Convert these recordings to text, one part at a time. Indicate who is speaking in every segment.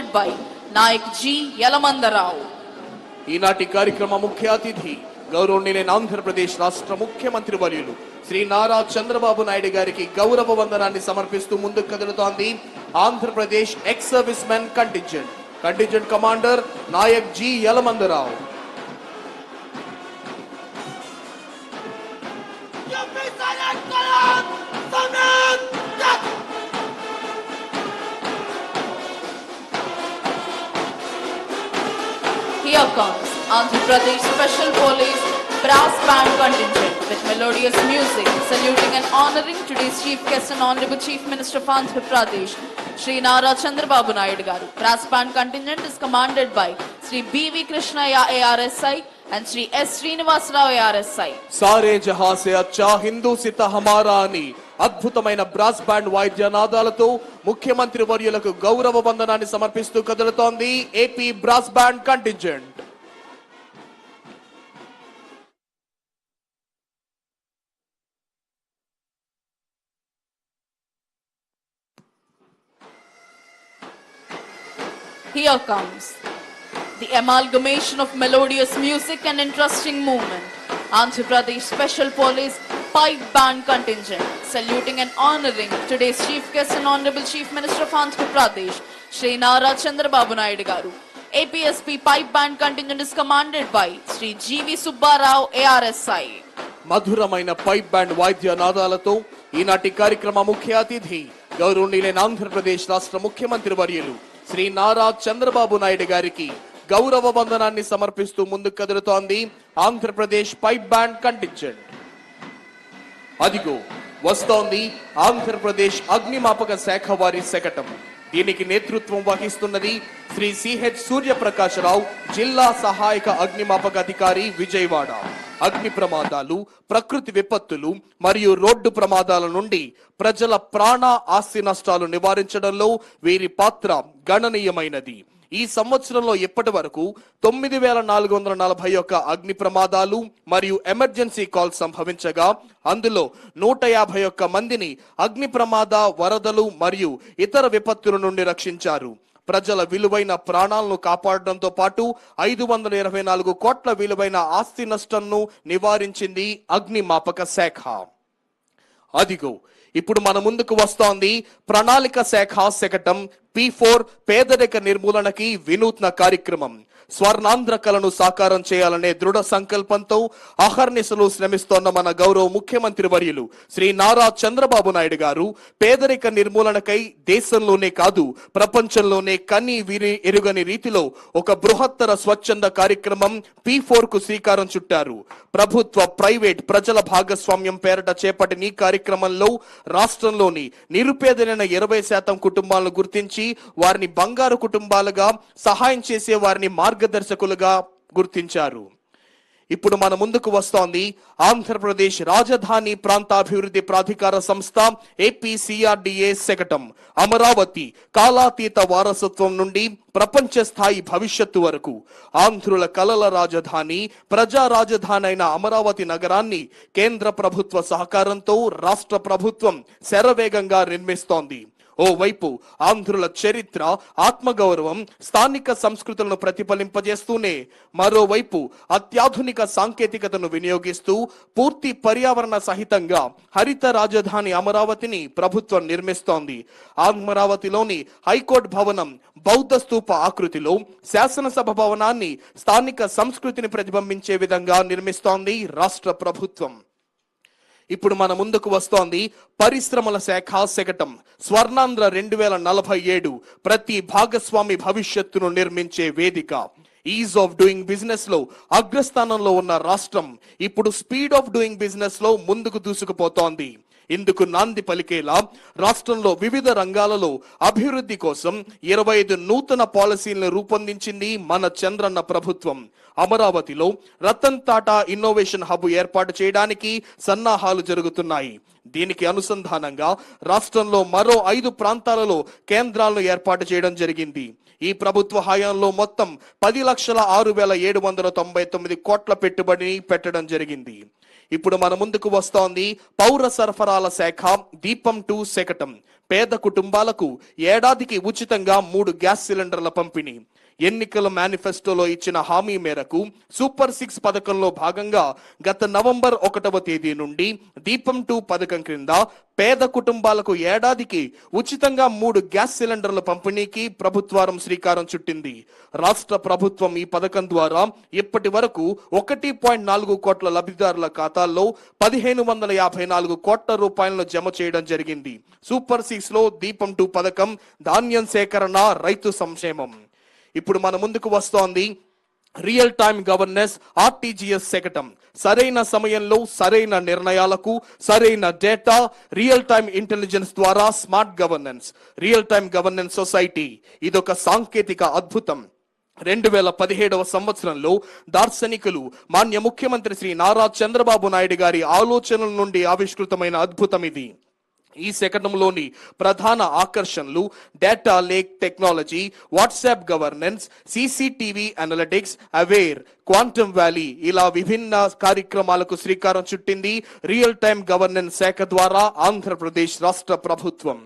Speaker 1: commanded by Nayak G. Yalamandarao.
Speaker 2: ఈనాటి కార్యక్రమ ముఖ్య అతిథి గౌరవనీయులైన ఆంధ్రప్రదేశ్ రాష్ట్ర ముఖ్యమంత్రి వర్యులు శ్రీ నారా చంద్రబాబు నాయుడు గారికి గౌరవ వందనాన్ని సమర్పిస్తూ ముందుకు కదులుతోంది Andhra Pradesh ex service men contingent contingent commander Nayak G Yalamandarao
Speaker 1: Here comes Andhra Pradesh Special Police Brass Band Contingent with melodious music, saluting and honoring today's Chief Guest and Honorable Chief Minister of Andhra Pradesh, Sri Nara Chandrababu Naidu Garu. Brass Band Contingent is commanded by Sri B.V. Krishnaya ARSI and Sri S. Srinivas Rao ARSI.
Speaker 2: సారే జహా సే అచ్చా హిందూ సిత హమారా అని అద్భుతమైన brass band వాయిద్య నాదాలతో ముఖ్యమంత్రి వర్యులకు గౌరవ వందనాన్ని సమర్పిస్తూ కదులుతోంది AP brass band contingent
Speaker 1: Here comes the amalgamation of melodious music and interesting movement. Andhra Pradesh Special Police Pipe Band Contingent, saluting and honoring today's Chief Guest and Honorable Chief Minister of Andhra Pradesh, Sri Nara Chandrababu Naidu Garu. APSP Pipe Band Contingent is commanded by Sri G.V. Subbarao ARSI.
Speaker 2: మధురమైన pipe band వాయిద్య నాదాలతో ఈనాటి కార్యక్రమ ముఖ్య అతిథి గౌరవనీయులైన ఆంధ్రప్రదేశ్ రాష్ట్ర ముఖ్యమంత్రి వర్యులు శ్రీ నారా చంద్రబాబు నాయుడు గారికి గౌరవ వందనాన్ని సమర్పిస్తూ ముందుకు కదులుతోంది ఆంధ్రప్రదేశ్ పైప్ బ్యాండ్ కంటించండి అదిగో వస్తోంది ఆంధ్రప్రదేశ్ అగ్నిమాపక శాఖ వారి శకటం. దీనికి నేతృత్వం వహిస్తున్నది శ్రీ సిహెచ్ సూర్యప్రకాశరావు జిల్లా సహాయక అగ్నిమాపక అధికారి విజయవాడ. అగ్ని ప్రమాదాలు ప్రకృతి విపత్తులు మరియు రోడ్డు ప్రమాదాల నుండి ప్రజల ప్రాణ ఆస్తి నష్టాలు నివారించడంలో వీరి పాత్ర గణనీయమైనది. ఈ సంవత్సరంలో ఇప్పటి వరకు తొమ్మిది వేల నాలుగు వందల నలభై ఒక్క అగ్ని ప్రమాదాలు మరియు ఎమర్జెన్సీ కాల్ సంభవించగా అందులో నూట యాభై ఒక్క మందిని అగ్ని ప్రమాద వరదలు మరియు ఇతర విపత్తుల నుండి రక్షించారు. ప్రజల విలువైన ప్రాణాలను కాపాడడంతో పాటు ఐదు వందల ఇరవై నాలుగు కోట్ల విలువైన ఆస్తి నష్టంను నివారించింది అగ్నిమాపక శాఖ. అదిగో ఇప్పుడు మన ముందుకు వస్తోంది ప్రణాళిక శాఖ శకటం పి ఫోర్ పేదరిక నిర్మూలనకి వినూత్న కార్యక్రమం. స్వర్ణాంధ్ర కలను సాకారం చేయాలనే దృఢ సంకల్పంతో అహర్నిశలు శ్రమిస్తోన్న మన గౌరవ ముఖ్యమంత్రి వర్యులు శ్రీ నారా చంద్రబాబు నాయుడు గారు పేదరిక నిర్మూలనకై దేశంలోనే కాదు ప్రపంచంలోనే కని విని ఎరుగని రీతిలో ఒక బృహత్తర స్వచ్ఛంద కార్యక్రమం పి ఫోర్కు శ్రీకారం చుట్టారు. ప్రభుత్వ ప్రైవేట్ ప్రజల భాగస్వామ్యం పేరట చేపట్టిన ఈ కార్యక్రమంలో రాష్ట్రంలోని నిరుపేదలైన ఇరవై శాతం కుటుంబాలను గుర్తించి వారిని బంగారు కుటుంబాలుగా సహాయం చేసే వారిని మార్గదర్శకులుగా గుర్తించారు. ఇప్పుడు మన ముందుకు వస్తోంది ఆంధ్రప్రదేశ్ రాజధాని ప్రాంతాభివృద్ధి ప్రాధికార సంస్థ ఏపీసీఆర్డీఏ శకటం. అమరావతి కాలాతీత వారసత్వం నుండి ప్రపంచ స్థాయి భవిష్యత్తు వరకు. ఆంధ్రుల కలల రాజధాని ప్రజా రాజధాని అయిన అమరావతి నగరాన్ని కేంద్ర ప్రభుత్వ సహకారంతో రాష్ట్ర ప్రభుత్వం శరవేగంగా నిర్మిస్తోంది. ఓవైపు ఆంధ్రుల చరిత్ర ఆత్మగౌరవం స్థానిక సంస్కృతులను ప్రతిఫలింపజేస్తూనే మరోవైపు అత్యాధునిక సాంకేతికతను వినియోగిస్తూ పూర్తి పర్యావరణ సహితంగా హరిత రాజధాని అమరావతిని ప్రభుత్వం నిర్మిస్తోంది. అమరావతిలోని హైకోర్టు భవనం బౌద్ధ స్తూప ఆకృతిలో శాసనసభ భవనాన్ని స్థానిక సంస్కృతిని ప్రతిబింబించే విధంగా నిర్మిస్తోంది రాష్ట్ర ప్రభుత్వం. ఇప్పుడు మన ముందుకు వస్తోంది పరిశ్రమల శాఖ శకటం. స్వర్ణాంధ్ర రెండు వేల నలభై ఏడు ప్రతి భాగస్వామి భవిష్యత్తును నిర్మించే వేదిక. ఈజ్ ఆఫ్ డూయింగ్ బిజినెస్లో అగ్రస్థానంలో ఉన్న రాష్ట్రం ఇప్పుడు స్పీడ్ ఆఫ్ డూయింగ్ బిజినెస్లో ముందుకు దూసుకుపోతోంది. ఇందుకు నాంది పలికేలా రాష్ట్రంలో వివిధ రంగాలలో అభివృద్ధి కోసం ఇరవై ఐదు నూతన పాలసీలను రూపొందించింది మన చంద్రన్న ప్రభుత్వం. అమరావతిలో రతన్ టాటా ఇన్నోవేషన్ హబ్ ఏర్పాటు చేయడానికి సన్నాహాలు జరుగుతున్నాయి. దీనికి అనుసంధానంగా రాష్ట్రంలో మరో ఐదు ప్రాంతాలలో కేంద్రాలను ఏర్పాటు చేయడం జరిగింది. ఈ ప్రభుత్వ హయాంలో మొత్తం పది లక్షల ఆరు వేల ఏడు వందల తొంభై తొమ్మిది కోట్ల పెట్టుబడిని పెట్టడం జరిగింది. ఇప్పుడు మన ముందుకు వస్తోంది పౌర సరఫరాల శాఖ దీపం టూ శకటం. పేద కుటుంబాలకు ఏడాదికి ఉచితంగా మూడు గ్యాస్ సిలిండర్ల పంపిణీ. ఎన్నికల మేనిఫెస్టోలో ఇచ్చిన హామీ మేరకు సూపర్ సిక్స్ పథకంలో భాగంగా గత నవంబర్ ఒకటవ తేదీ నుండి దీపం టూ పథకం క్రింద పేద కుటుంబాలకు ఏడాదికి ఉచితంగా మూడు గ్యాస్ సిలిండర్ల పంపిణీకి ప్రభుత్వారం శ్రీకారం చుట్టింది. రాష్ట్ర ప్రభుత్వం ఈ పథకం ద్వారా ఇప్పటి వరకు ఒకటి పాయింట్ నాలుగు కోట్ల లబ్ధిదారుల ఖాతాల్లో పదిహేను వందల యాభై నాలుగు కోట్ల రూపాయలను జమ చేయడం జరిగింది. సూపర్ సిక్స్లో దీపం టూ పథకం ధాన్యం సేకరణ రైతు సంక్షేమం. ఇప్పుడు మన ముందుకు వస్తోంది రియల్ టైమ్ గవర్నెన్స్ ఆర్టీజీఎస్ శకటం. సరైన సమయంలో సరైన నిర్ణయాలకు సరైన డేటా రియల్ టైమ్ ఇంటెలిజెన్స్ ద్వారా smart governance real time governance society. ఇదొక సాంకేతిక అద్భుతం. రెండు వేల పదిహేడవ సంవత్సరంలో దార్శనికులు మాన్య ముఖ్యమంత్రి శ్రీ నారా చంద్రబాబు నాయుడు గారి ఆలోచనల నుండి ఆవిష్కృతమైన అద్భుతం ఇది. ఈ శకటంలోని ప్రధాన ఆకర్షణలు data lake technology WhatsApp governance CCTV analytics aware quantum valley ఇలా విభిన్న కార్యక్రమాలకు శ్రీకారం చుట్టింది రియల్ టైమ్ గవర్నెన్స్ శాఖ ద్వారా ఆంధ్రప్రదేశ్ రాష్ట్ర ప్రభుత్వం.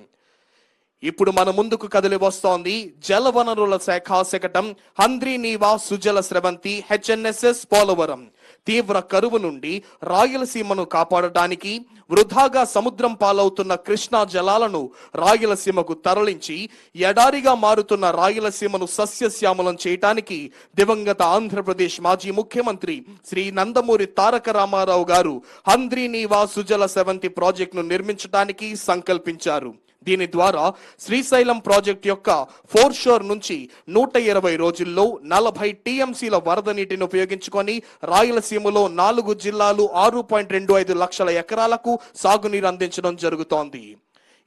Speaker 2: ఇప్పుడు మన ముందుకు కదిలి వస్తోంది జలవనరుల శాఖ శకటం హంద్రీ నీవా సుజల స్రవంతి హెచ్ఎన్ఎస్ఎస్ పోలవరం. తీవ్ర కరువు నుండి రాయలసీమను కాపాడటానికి వృధాగా సముద్రం పాలవుతున్న కృష్ణా జలాలను రాయలసీమకు తరలించి ఎడారిగా మారుతున్న రాయలసీమను సస్యశ్యామలం చేయటానికి దివంగత ఆంధ్రప్రదేశ్ మాజీ ముఖ్యమంత్రి శ్రీ నందమూరి తారక రామారావు గారు హంద్రీ నీవా సుజల స్రవంతి ప్రాజెక్టును నిర్మించడానికి సంకల్పించారు. దీని ద్వారా శ్రీశైలం ప్రాజెక్ట్ యొక్క ఫోర్ షోర్ నుంచి నూట ఇరవై రోజుల్లో నలభై టీఎంసీల వరద నీటిని ఉపయోగించుకొని రాయలసీమలో నాలుగు జిల్లాలు ఆరు పాయింట్ రెండు ఐదు లక్షల ఎకరాలకు సాగునీరు అందించడం జరుగుతోంది.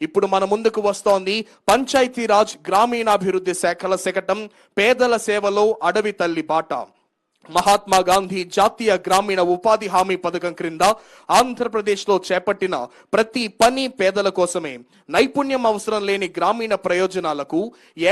Speaker 2: ఇప్పుడు మన ముందుకు వస్తోంది పంచాయతీరాజ్ గ్రామీణాభివృద్ధి శాఖల శకటం పేదల సేవలో అడవి తల్లి బాట. మహాత్మా గాంధీ జాతీయ గ్రామీణ ఉపాధి హామీ పథకం క్రింద ఆంధ్రప్రదేశ్లో చేపట్టిన ప్రతి పని పేదల కోసమే. నైపుణ్యం అవసరం లేని గ్రామీణ ప్రయోజనాలకు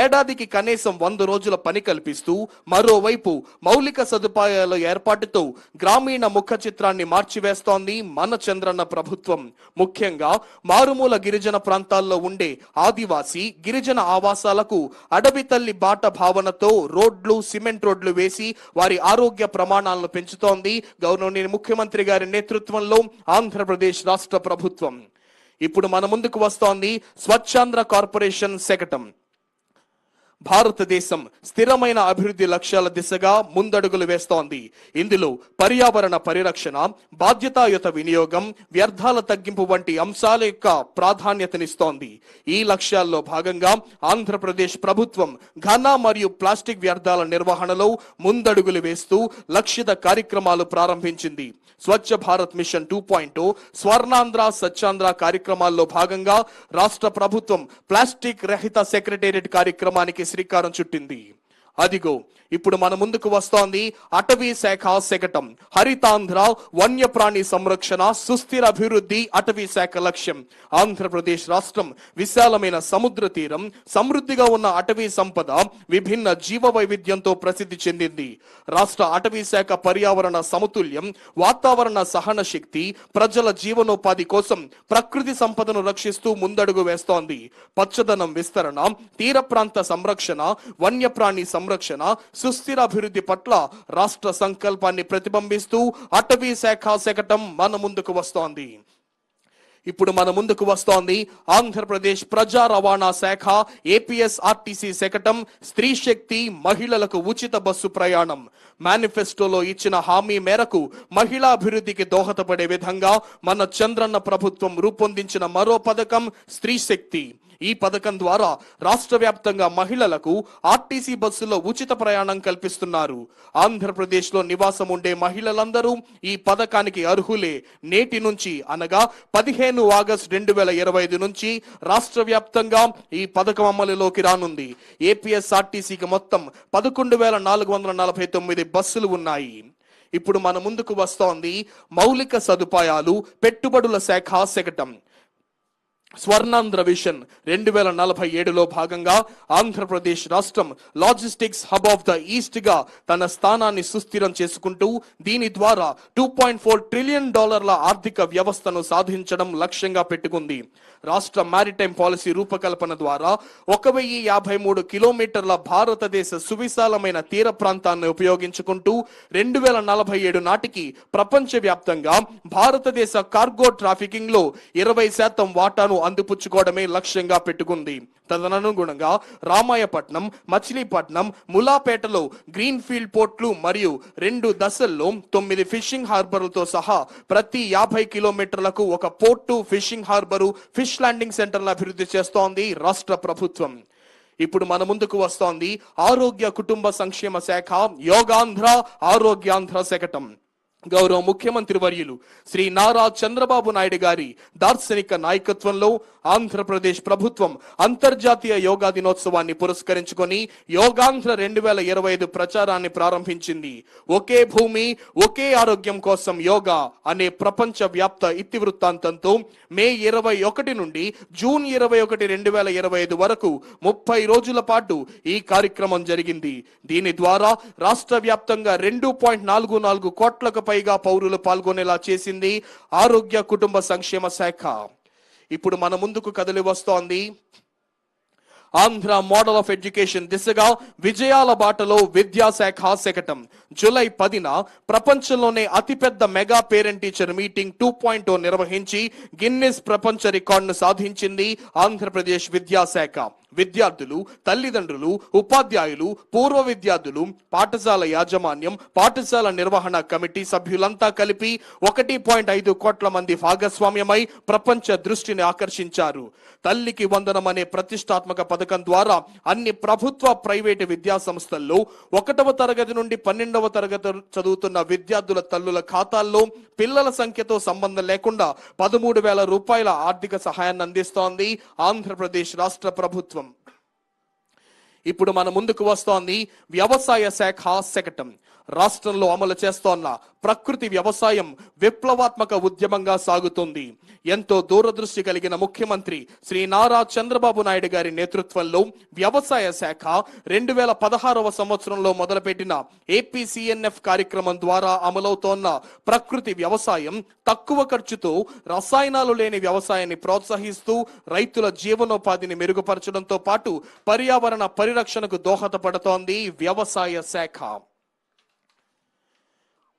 Speaker 2: ఏడాదికి కనీసం వంద రోజుల పని కల్పిస్తూ మరోవైపు మౌలిక సదుపాయాల ఏర్పాటుతో గ్రామీణ ముఖ చిత్రాన్ని మార్చివేస్తోంది మన చంద్రన్న ప్రభుత్వం. ముఖ్యంగా మారుమూల గిరిజన ప్రాంతాల్లో ఉండే ఆదివాసి గిరిజన ఆవాసాలకు అడవి తల్లి బాట భావనతో రోడ్లు సిమెంట్ రోడ్లు వేసి వారి ఆరోగ్య ప్రమాణాలను పెంచుతోంది. గౌరవనీయ ముఖ్యమంత్రి గారి నేతృత్వంలో ఆంధ్రప్రదేశ్ రాష్ట్ర ప్రభుత్వం. ఇప్పుడు మన ముందుకు వస్తోంది స్వచ్ఛాంధ్ర కార్పొరేషన్ శకటం. భారతదేశం స్థిరమైన అభివృద్ధి లక్ష్యాల దిశగా ముందడుగులు వేస్తోంది. ఇందులో పర్యావరణ పరిరక్షణ బాధ్యతాయుత వినియోగం వ్యర్థాల తగ్గింపు వంటి అంశాల యొక్క ప్రాధాన్యతనిస్తోంది. ఈ లక్ష్యాల్లో భాగంగా ఆంధ్రప్రదేశ్ ప్రభుత్వం ఘన మరియు ప్లాస్టిక్ వ్యర్థాల నిర్వహణలో ముందడుగులు వేస్తూ లక్షిత కార్యక్రమాలు ప్రారంభించింది. Swachh Bharat mission two point Swarnandhra Swachhandhra కార్యక్రమాల్లో భాగంగా రాష్ట్ర ప్రభుత్వం ప్లాస్టిక్ రహిత సెక్రటేరియట్ కార్యక్రమానికి శ్రీకారం చుట్టింది. అదిగో ఇప్పుడు మన ముందుకు వస్తోంది అటవీ శాఖ శకటం. హరితాంధ్ర వన్యప్రాణి సంరక్షణ సుస్థిర అభివృద్ధి అటవీ శాఖ లక్ష్యం. ఆంధ్రప్రదేశ్ రాష్ట్రం విశాలమైన సముద్ర తీరం సమృద్ధిగా ఉన్న అటవీ సంపద విభిన్న జీవ వైవిధ్యంతో ప్రసిద్ధి చెందింది. రాష్ట్ర అటవీ శాఖ పర్యావరణ సమతుల్యం వాతావరణ సహన శక్తి ప్రజల జీవనోపాధి కోసం ప్రకృతి సంపదను రక్షిస్తూ ముందడుగు వేస్తోంది. పచ్చదనం విస్తరణ తీర ప్రాంత సంరక్షణ వన్యప్రాణి సంరక్షణ సుస్థిర అభివృద్ధి పట్ల రాష్ట్ర సంకల్పాన్ని ప్రతిబింబిస్తూ అటవీ శాఖ శకటం మన ముందుకు వస్తోంది. ఇప్పుడు మన ముందుకు వస్తోంది ఆంధ్రప్రదేశ్ ప్రజా రవాణా శాఖ ఏపీఎస్ ఆర్టీసీ శకటం స్త్రీ శక్తి మహిళలకు ఉచిత బస్సు ప్రయాణం. మేనిఫెస్టోలో ఇచ్చిన హామీ మేరకు మహిళా అభివృద్ధికి దోహదపడే విధంగా మన చంద్రన్న ప్రభుత్వం రూపొందించిన మరో పథకం స్త్రీ శక్తి. ఈ పథకం ద్వారా రాష్ట్ర వ్యాప్తంగా మహిళలకు ఆర్టీసీ బస్సులో ఉచిత ప్రయాణం కల్పిస్తున్నారు. ఆంధ్రప్రదేశ్లో నివాసం ఉండే మహిళలందరూ ఈ పథకానికి అర్హులే. నేటి నుంచి అనగా పదిహేను ఆగస్టు రెండు వేల ఇరవై ఐదు నుంచి రాష్ట్ర వ్యాప్తంగా ఈ పథకం అమలులోకి రానుంది. ఏపీఎస్ఆర్టీసీకి మొత్తం పదకొండు వేల నాలుగు వందల నలభై తొమ్మిది బస్సులు ఉన్నాయి. ఇప్పుడు మన ముందుకు వస్తోంది మౌలిక సదుపాయాలు పెట్టుబడుల శాఖ శకటం. స్వర్ణాంధ్ర విషన్ రెండు వేల నలభై ఏడులో భాగంగా ఆంధ్రప్రదేశ్ రాష్ట్రం లాజిస్టిక్స్ హబ్ ఆఫ్ ద ఈస్ట్గా తన స్థానాన్ని సుస్థిరం చేసుకుంటూ దీని ద్వారా టూ పాయింట్ ఫోర్ ట్రిలియన్ డాలర్ల ఆర్థిక వ్యవస్థను సాధించడం లక్ష్యంగా పెట్టుకుంది. రాష్ట్ర మారిటైమ్ పాలసీ రూపకల్పన ద్వారా ఒక వెయ్యి యాభై మూడు కిలోమీటర్ల భారతదేశ సువిశాలమైన తీర ప్రాంతాన్ని ఉపయోగించుకుంటూ రెండు వేల నలభై ఏడు నాటికి ప్రపంచవ్యాప్తంగా భారతదేశ కార్గో ట్రాఫికింగ్లో ఇరవై శాతం వాటాను అందిపుచ్చుకోవడమే లక్ష్యంగా పెట్టుకుంది. తదనుగుణంగా రామాయపట్నం మచిలీపట్నం ములాపేటలో గ్రీన్ ఫీల్డ్ పోర్ట్లు మరియు రెండు దశల్లో తొమ్మిది ఫిషింగ్ హార్బర్లతో సహా ప్రతి యాభై కిలోమీటర్లకు ఒక port fishing harbour fish landing సెంటర్ను అభివృద్ధి చేస్తోంది రాష్ట్ర ప్రభుత్వం. ఇప్పుడు మన ముందుకు వస్తోంది ఆరోగ్య కుటుంబ సంక్షేమ శాఖ యోగాంధ్ర ఆరోగ్యాంధ్ర శకటం. గౌరవ ముఖ్యమంత్రి వర్యులు శ్రీ నారా చంద్రబాబు నాయుడు గారి దార్శనిక నాయకత్వంలో ఆంధ్రప్రదేశ్ ప్రభుత్వం అంతర్జాతీయ యోగా దినోత్సవాన్ని పురస్కరించుకొని యోగాంధ్ర రెండు వేల ఇరవై ఐదు ప్రచారాన్ని ప్రారంభించింది. ఒకే భూమి ఒకే ఆరోగ్యం కోసం యోగా అనే ప్రపంచ వ్యాప్త ఇతివృత్తాంతంతో మే ఇరవై ఒకటి నుండి జూన్ ఇరవై ఒకటి రెండు వేల ఇరవై ఐదు వరకు ముప్పై రోజుల పాటు ఈ కార్యక్రమం జరిగింది. దీని ద్వారా రాష్ట్ర వ్యాప్తంగా రెండు పాయింట్ నాలుగు నాలుగు కోట్లకు పైగా పౌరులు పాల్గొనేలా చేసింది ఆరోగ్య కుటుంబ సంక్షేమ శాఖ. ఇప్పుడు మన ముందుకు కదిలి వస్తోంది ఆంధ్ర మోడల్ ఆఫ్ ఎడ్యుకేషన్ దిశగా విజయాల బాటలో విద్యాశాఖ శకటం. జూలై పదిన ప్రపంచంలోనే అతిపెద్ద mega parent teacher meeting two point నిర్వహించి గిన్నెస్ ప్రపంచ రికార్డును సాధించింది ఆంధ్రప్రదేశ్ విద్యాశాఖ. విద్యార్థులు తల్లిదండ్రులు ఉపాధ్యాయులు పూర్వ విద్యార్థులు పాఠశాల యాజమాన్యం పాఠశాల నిర్వహణ కమిటీ సభ్యులంతా కలిపి ఒకటి పాయింట్ ఐదు కోట్ల మంది భాగస్వామ్యమై ప్రపంచ దృష్టిని ఆకర్షించారు. తల్లికి వందనం అనే ప్రతిష్టాత్మక పథకం ద్వారా అన్ని ప్రభుత్వ ప్రైవేటు విద్యా సంస్థల్లో ఒకటవ తరగతి నుండి పన్నెండవ తరగతి చదువుతున్న విద్యార్థుల తల్లుల ఖాతాల్లో పిల్లల సంఖ్యతో సంబంధం లేకుండా పదమూడు వేల రూపాయల ఆర్థిక సహాయాన్ని అందిస్తోంది ఆంధ్రప్రదేశ్ రాష్ట్ర ప్రభుత్వం. ఇప్పుడు మన ముందుకు వస్తోంది వ్యవసాయ శాఖ శకటం రాష్ట్రంలో అమలు చేస్తోన్న ప్రకృతి వ్యవసాయం విప్లవాత్మక ఉద్యమంగా సాగుతుంది. ఎంతో దూరదృష్టి కలిగిన ముఖ్యమంత్రి శ్రీ నారా చంద్రబాబు నాయుడు గారి నేతృత్వంలో వ్యవసాయ శాఖ రెండు వేల పదహారవ సంవత్సరంలో మొదలుపెట్టిన ఏపీసీఎన్ఎఫ్ కార్యక్రమం ద్వారా అమలవుతోన్న ప్రకృతి వ్యవసాయం తక్కువ ఖర్చుతో రసాయనాలు లేని వ్యవసాయాన్ని ప్రోత్సహిస్తూ రైతుల జీవనోపాధిని మెరుగుపరచడంతో పాటు పర్యావరణ పరిరక్షణకు దోహదపడుతోంది వ్యవసాయ శాఖ.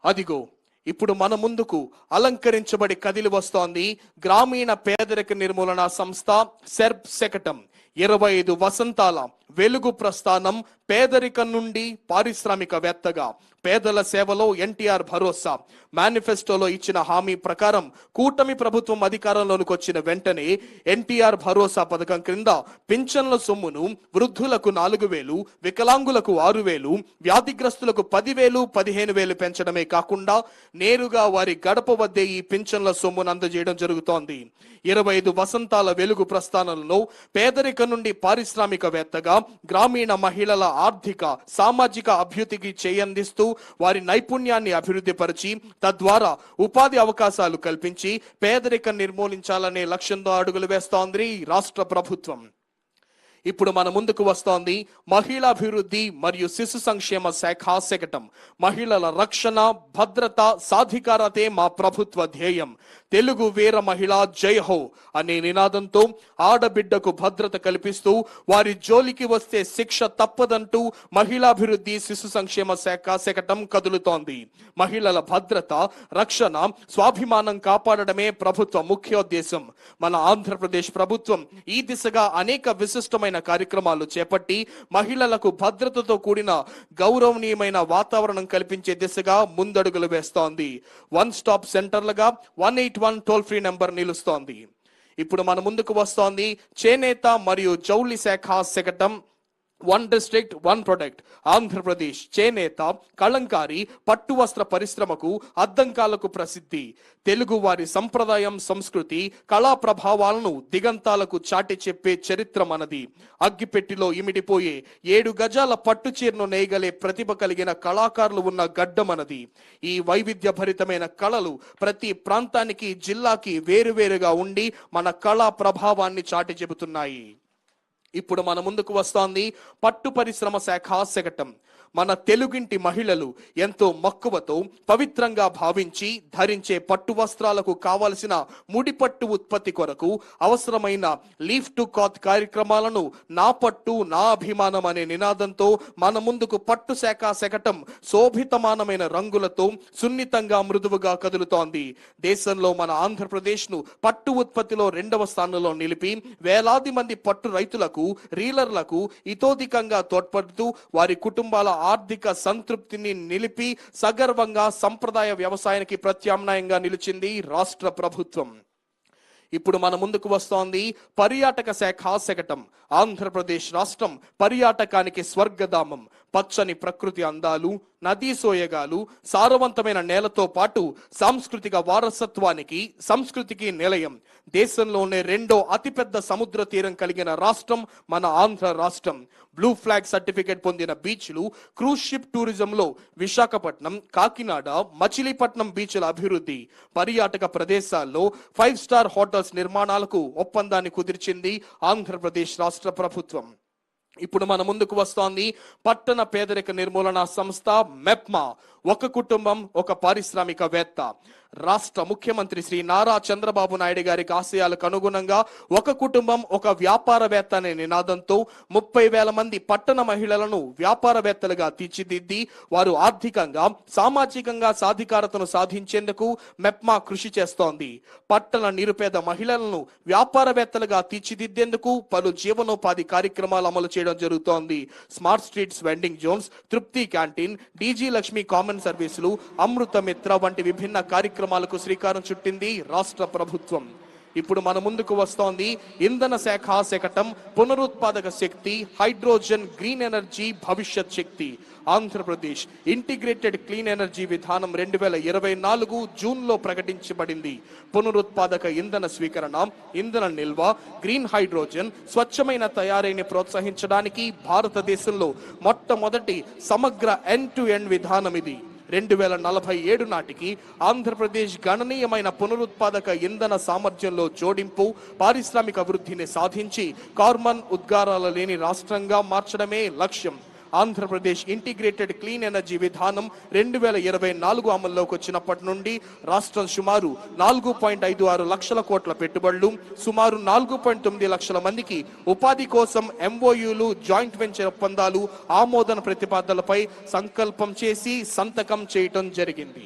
Speaker 2: అదిగో ఇప్పుడు మన ముందుకు అలంకరించబడి కదిలి వస్తోంది గ్రామీణ పేదరిక నిర్మూలన సంస్థ సెర్బ్ శకటం ఇరవై ఐదు వసంతాల వెలుగు ప్రస్థానం పేదరికం నుండి పారిశ్రామికవేత్తగా. పేదల సేవలో ఎన్టీఆర్ భరోసా. మేనిఫెస్టోలో ఇచ్చిన హామీ ప్రకారం కూటమి ప్రభుత్వం అధికారంలోనికి వచ్చిన వెంటనే ఎన్టీఆర్ భరోసా పథకం క్రింద పింఛన్ల సొమ్మును వృద్ధులకు నాలుగు వేలు వికలాంగులకు ఆరు వేలు వ్యాధిగ్రస్తులకు పదివేలు పదిహేను వేలు పెంచడమే కాకుండా నేరుగా వారి గడప వద్దే ఈ పింఛన్ల సొమ్మును అందజేయడం జరుగుతోంది. ఇరవై ఐదు వసంతాల వెలుగు ప్రస్థానంలో పేదరికం నుండి పారిశ్రామికవేత్తగా గ్రామీణ మహిళల ఆర్థిక సామాజిక అభ్యుతికి చేయందిస్తూ వారి నైపుణ్యాన్ని అభివృద్ధిపరిచి తద్వారా ఉపాధి అవకాశాలు కల్పించి పేదరికం నిర్మూలించాలనే లక్ష్యంతో అడుగులు వేస్తోంది రాష్ట్ర ప్రభుత్వం. ఇప్పుడు మన ముందుకు వస్తోంది మహిళాభివృద్ధి మరియు శిశు సంక్షేమ శాఖ శకటం మహిళల రక్షణ భద్రత సాధికారతే మా ప్రభుత్వ ధ్యేయం. తెలుగు వీర మహిళ జై హో అనే నినాదంతో ఆడబిడ్డకు భద్రత కల్పిస్తూ వారి జోలికి వస్తే శిక్ష తప్పదంటూ మహిళాభివృద్ధి శిశు సంక్షేమ శాఖ శకటం కదులుతోంది. మహిళల భద్రత రక్షణ స్వాభిమానం కాపాడడమే ప్రభుత్వ ముఖ్యోద్దేశం. మన ఆంధ్రప్రదేశ్ ప్రభుత్వం ఈ దిశగా అనేక విశిష్టమైన కార్యక్రమాలు చేపట్టి మహిళలకు భద్రతతో కూడిన గౌరవనీయమైన వాతావరణం కల్పించే దిశగా ముందడుగులు వేస్తోంది. One stop సెంటర్లుగా one eight one toll free number నిలుస్తోంది. ఇప్పుడు మన ముందుకు వస్తోంది చేనేత మరియు జౌలి శాఖ శకటం one district one product Andhra Pradesh చేనేత కళంకారి పట్టు వస్త్ర పరిశ్రమకు అద్దంకాలకు ప్రసిద్ధి తెలుగు వారి సంప్రదాయం సంస్కృతి కళా ప్రభావాలను దిగంతాలకు చాటి చెప్పే చరిత్ర మనది. అగ్గిపెట్టిలో ఇమిడిపోయే ఏడు గజాల పట్టు చీరను నేయగలే ప్రతిభ కలిగిన కళాకారులు ఉన్న గడ్డ మనది. ఈ వైవిధ్య భరితమైన కళలు ప్రతి ప్రాంతానికి జిల్లాకి వేరువేరుగా ఉండి మన కళా ప్రభావాన్ని చాటి చెబుతున్నాయి. ఇప్పుడు మన ముందుకు వస్తోంది పట్టు పరిశ్రమ శాఖ శకటం మన తెలుగింటి మహిళలు ఎంతో మక్కువతో పవిత్రంగా భావించి ధరించే పట్టు వస్త్రాలకు కావలసిన ముడిపట్టు ఉత్పత్తి కొరకు అవసరమైన లీఫ్ టు కాత్ కార్యక్రమాలను నా పట్టు నా అభిమానం అనే నినాదంతో మన ముందుకు పట్టు శాఖ శకటం శోభితమానమైన రంగులతో సున్నితంగా మృదువుగా కదులుతోంది. దేశంలో మన ఆంధ్రప్రదేశ్ను పట్టు ఉత్పత్తిలో రెండవ స్థానంలో నిలిపి వేలాది మంది పట్టు రైతులకు రీలర్లకు ఇతోధికంగా తోడ్పడుతూ వారి కుటుంబాల ఆర్థిక సంతృప్తిని నిలిపి సగర్వంగా సంప్రదాయ వ్యవసాయానికి ప్రత్యామ్నాయంగా నిలిచింది రాష్ట్ర ప్రభుత్వం. ఇప్పుడు మన ముందుకు వస్తోంది పర్యాటక శాఖ శకటం ఆంధ్రప్రదేశ్ రాష్ట్రం పర్యాటకానికి స్వర్గధామం. పచ్చని ప్రకృతి అందాలు నదీ సోయగాలు సారవంతమైన నేలతో పాటు సాంస్కృతిక వారసత్వానికి సంస్కృతికి నిలయం. దేశంలోనే రెండో అతిపెద్ద సముద్ర తీరం కలిగిన రాష్ట్రం మన ఆంధ్ర రాష్ట్రం. బ్లూ ఫ్లాగ్ సర్టిఫికేట్ పొందిన బీచ్లు క్రూజ్ షిప్ టూరిజంలో విశాఖపట్నం కాకినాడ మచిలీపట్నం బీచ్ల అభివృద్ధి. పర్యాటక ప్రదేశాల్లో ఫైవ్ స్టార్ హోటల్ హోటల్స్ నిర్మాణాలకు ఒప్పందాన్ని కుదిర్చింది ఆంధ్రప్రదేశ్ రాష్ట్ర ప్రభుత్వం. ఇప్పుడు మన ముందుకు వస్తోంది పట్టణ పేదరిక నిర్మూలన సంస్థ మెప్మా. ఒక కుటుంబం ఒక పారిశ్రామికవేత్త. రాష్ట్ర ముఖ్యమంత్రి శ్రీ నారా చంద్రబాబు నాయుడు గారికి ఆశయాలకు అనుగుణంగా ఒక కుటుంబం ఒక వ్యాపారవేత్త అనే నినాదంతో ముప్పై వేల మంది పట్టణ మహిళలను వ్యాపారవేత్తలుగా తీర్చిదిద్ది వారు ఆర్థికంగా సామాజికంగా సాధికారతను సాధించేందుకు మెప్మా కృషి చేస్తోంది. పట్టణ నిరుపేద మహిళలను వ్యాపారవేత్తలుగా తీర్చిదిద్దేందుకు పలు జీవనోపాధి కార్యక్రమాలు అమలు చేయడం జరుగుతోంది. Smart streets vending zones Trupti canteen digi Lakshmi common సర్వీసులు అమృత మిత్ర వంటి విభిన్న కార్యక్రమాలకు శ్రీకారం చుట్టింది రాష్ట్ర ప్రభుత్వం. ఇప్పుడు మన ముందుకు వస్తోంది ఇంధన శాఖ శకటం పునరుత్పాదక శక్తి హైడ్రోజన్ గ్రీన్ ఎనర్జీ భవిష్యత్ శక్తి. ఆంధ్రప్రదేశ్ ఇంటిగ్రేటెడ్ క్లీన్ ఎనర్జీ విధానం రెండు వేల ఇరవై నాలుగు జూన్లో ప్రకటించబడింది. పునరుత్పాదక ఇంధన స్వీకరణ ఇంధన నిల్వ గ్రీన్ హైడ్రోజన్ స్వచ్ఛమైన తయారీని ప్రోత్సహించడానికి భారతదేశంలో మొట్టమొదటి సమగ్ర ఎన్ టు ఎండ్ విధానం ఇది. రెండు వేల నలభై ఏడు నాటికి ఆంధ్రప్రదేశ్ గణనీయమైన పునరుత్పాదక ఇంధన సామర్థ్యంలో జోడింపు పారిశ్రామిక వృద్ధిని సాధించి కార్మన్ ఉద్గారాల లేని రాష్ట్రంగా మార్చడమే లక్ష్యం. ఆంధ్రప్రదేశ్ ఇంటిగ్రేటెడ్ క్లీన్ ఎనర్జీ విధానం రెండు వేల ఇరవై నాలుగు అమల్లోకి వచ్చినప్పటి నుండి రాష్ట్రం సుమారు నాలుగు పాయింట్ ఐదు ఆరు లక్షల కోట్ల పెట్టుబడులు సుమారు నాలుగు పాయింట్ తొమ్మిది లక్షల మందికి ఉపాధి కోసం ఎంఓయూలు జాయింట్ వెంచర్ ఒప్పందాలు ఆమోదన ప్రతిపాదనలపై సంకల్పం చేసి సంతకం చేయటం జరిగింది.